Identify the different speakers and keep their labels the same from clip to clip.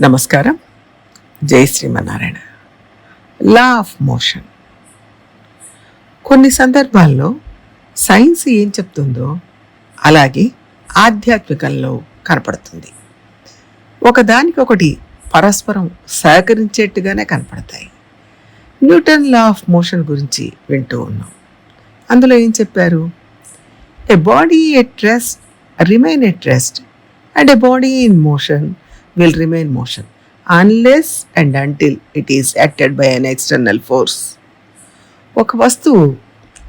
Speaker 1: నమస్కారం. జై Srimannarayana. Law of motion కొన్ని సందర్భాల్లో సైన్స్ ఏం చెప్తుందో అలాగే ఆధ్యాత్మికంలో కనపడుతుంది. ఒకదానికొకటి పరస్పరం సహకరించేట్టుగానే కనపడతాయి. న్యూటన్ లా ఆఫ్ మోషన్ గురించి వింటూ ఉన్నాం. అందులో ఏం చెప్పారు? A body at rest remain at rest and a body in motion will remain motion unless and until it is acted by an external force ఒక వస్తువు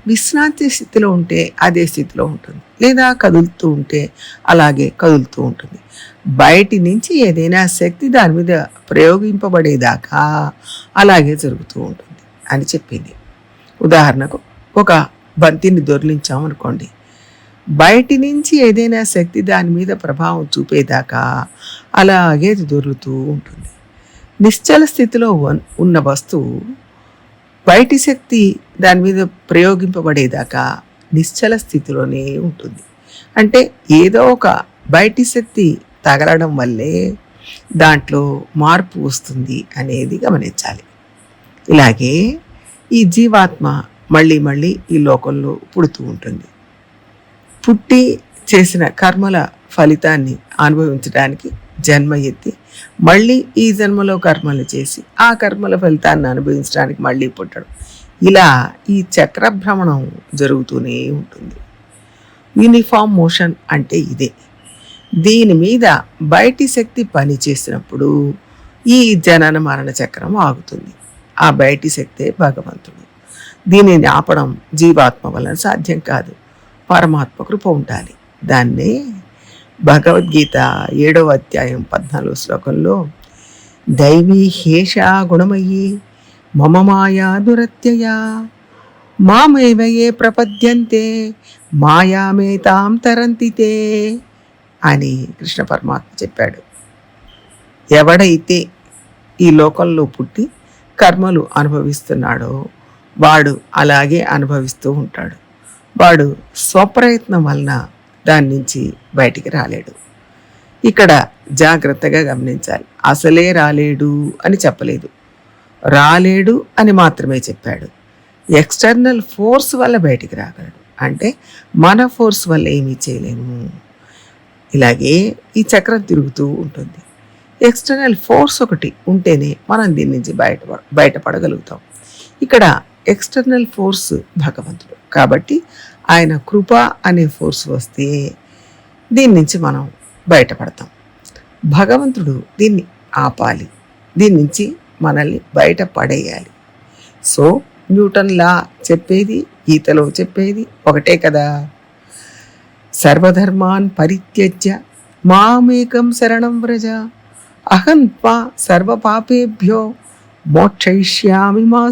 Speaker 1: విశ్రాంతి స్థితిలో ఉంటే అదే స్థితిలో ఉంటుంది. లేదా కదులుతూ ఉంటే అలాగే కదులుతూ ఉంటుంది. బయటి నుంచి ఏదైనా శక్తి దాని మీద ప్రయోగింపబడేదాకా అలాగే జరుగుతూ ఉంటుంది అని చెప్పింది. ఉదాహరణకు ఒక బంతిని దొర్లించామనుకోండి. బయటి నుంచి ఏదైనా శక్తి దాని మీద ప్రభావం చూపేదాకా అలాగే దొరుకుతూ ఉంటుంది. నిశ్చల స్థితిలో ఉన్న వస్తువు బయటి శక్తి దాని మీద ప్రయోగింపబడేదాకా నిశ్చల స్థితిలోనే ఉంటుంది. అంటే ఏదో ఒక బయటి శక్తి తగలడం వల్లే దాంట్లో మార్పు వస్తుంది అనేది గమనించాలి. ఇలాగే ఈ జీవాత్మ మళ్ళీ మళ్ళీ ఈ లోకంలో పుడుతూ ఉంటుంది. పుట్టి చేసిన కర్మల ఫలితాన్ని అనుభవించడానికి జన్మ ఎత్తి మళ్ళీ ఈ జన్మలో కర్మలు చేసి ఆ కర్మల ఫలితాన్ని అనుభవించడానికి మళ్ళీ పుట్టడం. ఇలా ఈ చక్రభ్రమణం జరుగుతూనే ఉంటుంది. యూనిఫామ్ మోషన్ అంటే ఇదే. దీని మీద బయటి శక్తి పని చేసినప్పుడు ఈ జనన మరణ చక్రం ఆగుతుంది. ఆ బయటి శక్తే భగవంతుడు. దీనిని ఆపడం జీవాత్మ వలన సాధ్యం కాదు. పరమాత్మ కృప ఉండాలి. దాన్నే భగవద్గీత ఏడవ అధ్యాయం పద్నాలుగు శ్లోకంలో దైవీ హేష గుణమయ్యి మమ మాయా దురత్యయ మామేవయే ప్రపద్యంతే ప్రపద్యంతే మాయామేతాం తరంతితే అని కృష్ణ పరమాత్మ చెప్పాడు. ఎవడైతే ఈ లోకంలో పుట్టి కర్మలు అనుభవిస్తున్నాడో వాడు అలాగే అనుభవిస్తూ ఉంటాడు. వాడు స్వప్రయత్నం వలన దాని నుంచి బయటికి రాలేడు. ఇక్కడ జాగ్రత్తగా గమనించాలి. అసలే రాలేడు అని చెప్పలేదు. రాలేడు అని మాత్రమే చెప్పాడు. ఎక్స్టర్నల్ ఫోర్స్ వల్ల బయటికి రాగలడు. అంటే మన ఫోర్స్ వల్ల ఏమీ చేయలేము. ఇలాగే ఈ చక్రం తిరుగుతూ ఉంటుంది. ఎక్స్టర్నల్ ఫోర్స్ ఒకటి ఉంటేనే మనం దీని నుంచి బయట బయటపడగలుగుతాం. ఇక్కడ ఎక్స్టర్నల్ ఫోర్స్ భగవంతుడు. కాబట్టి ఆయన కృప అనే ఫోర్స్ వస్తే దీని నుంచి మనం బయటపడతాం. భగవంతుడు దీన్ని ఆపాలి. దీని నుంచి మనల్ని బయట పడేయాలి. సో న్యూటన్ లా చెప్పేది గీతలో చెప్పేది ఒకటే కదా. సర్వధర్మాన్ పరిత్యజ్య మామేకం శరణం వ్రజ. అహం త్వా సర్వపాపేభ్యో మోక్షయిష్యామి మా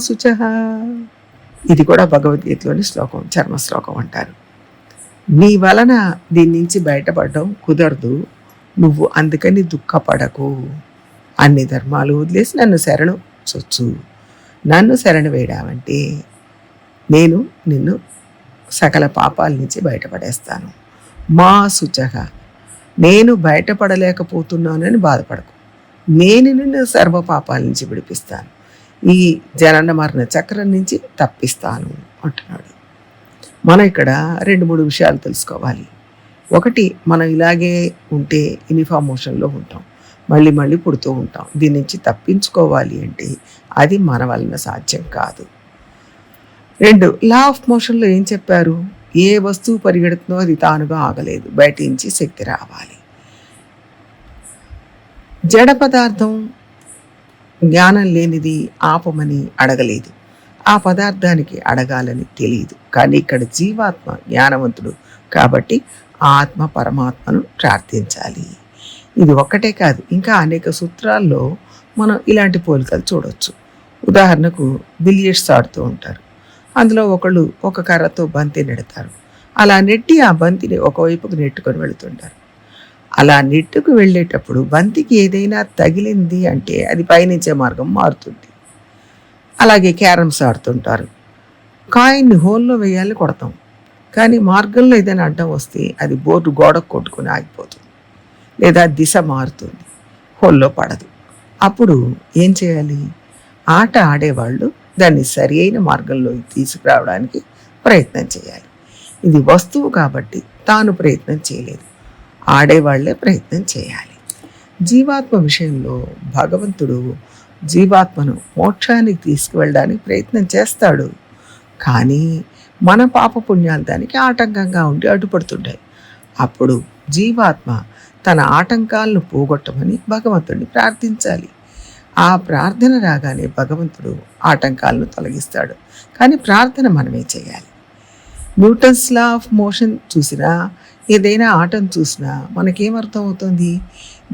Speaker 1: ఇది కూడా భగవద్గీతలోని శ్లోకం చర్మ శ్లోకం అంటారు. నీ వలన దీని నుంచి బయటపడడం కుదరదు నువ్వు అందుకని దుఃఖపడకు. అన్ని ధర్మాలు వదిలేసి నన్ను శరణు చొచ్చు నన్ను శరణు వేయడామంటే నేను నిన్ను సకల పాపాల నుంచి బయటపడేస్తాను. మా సుచహ నేను బయటపడలేకపోతున్నానని బాధపడకు. నేను నిన్ను సర్వ పాపాల నుంచి విడిపిస్తాను. ఈ జనన మరణ చక్రం నుంచి తప్పిస్తాను అంటున్నాడు. మనం ఇక్కడ రెండు మూడు విషయాలు తెలుసుకోవాలి. ఒకటి మనం ఇలాగే ఉంటే యూనిఫామ్ మోషన్లో ఉంటాం. మళ్ళీ మళ్ళీ పుడుతూ ఉంటాం. దీని నుంచి తప్పించుకోవాలి అంటే అది మన వలన సాధ్యం కాదు. రెండు లా ఆఫ్ మోషన్లో ఏం చెప్పారు? ఏ వస్తువు పరిగెడుతుందో అది తానుగా ఆగలేదు. బయట నుంచి శక్తి రావాలి. జడ పదార్థం జ్ఞానం లేనిది ఆపమని అడగలేదు. ఆ పదార్థానికి అడగాలని తెలియదు. కానీ ఇక్కడ జీవాత్మ జ్ఞానవంతుడు కాబట్టి ఆత్మ పరమాత్మను ప్రార్థించాలి. ఇది ఒక్కటే కాదు ఇంకా అనేక సూత్రాల్లో మనం ఇలాంటి పోలికలు చూడవచ్చు ఉదాహరణకు బిలియర్డ్స్ ఆడుతూ ఉంటారు. అందులో ఒకళ్ళు ఒక కర్రతో బంతి నెడతారు. అలా నెట్టి ఆ బంతిని ఒకవైపుకు నెట్టుకొని వెళుతుంటారు. అలా నెట్టుకు వెళ్ళేటప్పుడు బంతికి ఏదైనా తగిలింది అంటే అది పయనించే మార్గం మారుతుంది. అలాగే క్యారమ్స్ ఆడుతుంటారు. కాయిన్ హోల్లో వేయాలి కొడతాం. కానీ మార్గంలో ఏదైనా అడ్డం వస్తే అది బోర్డు గోడకు కొట్టుకుని ఆగిపోతుంది. లేదా దిశ మారుతుంది. హోల్లో పడదు. అప్పుడు ఏం చేయాలి? ఆట ఆడేవాళ్ళు దాన్ని సరి అయిన మార్గంలో తీసుకురావడానికి ప్రయత్నం చేయాలి. ఇది వస్తువు కాబట్టి తాను ప్రయత్నం చేయలేదు. ఆడేవాళ్ళే ప్రయత్నం చేయాలి. జీవాత్మ విషయంలో భగవంతుడు జీవాత్మను మోక్షానికి తీసుకువెళ్ళడానికి ప్రయత్నం చేస్తాడు. కానీ మన పాపపుణ్యాలు దానికి ఆటంకంగా ఉండి అడ్డుపడుతుంటాయి. అప్పుడు జీవాత్మ తన ఆటంకాలను పోగొట్టమని భగవంతుడిని ప్రార్థించాలి. ఆ ప్రార్థన రాగానే భగవంతుడు ఆటంకాలను తొలగిస్తాడు. కానీ ప్రార్థన మనమే చేయాలి. న్యూటన్స్ లా ఆఫ్ మోషన్ చూసినా ఏదైనా ఆటం చూసినా మనకేమర్థం అవుతుంది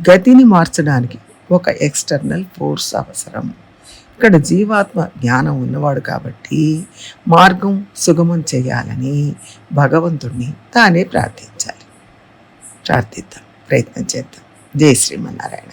Speaker 1: గతిని మార్చడానికి ఒక ఎక్స్టర్నల్ ఫోర్స్ అవసరం. ఇక్కడ జీవాత్మ జ్ఞానం ఉన్నవాడు కాబట్టి మార్గం సుగమం చేయాలని భగవంతుడిని తానే ప్రార్థించాలి. ప్రార్థిద్దాం. ప్రయత్నం చేద్దాం. జై శ్రీమన్నారాయణ.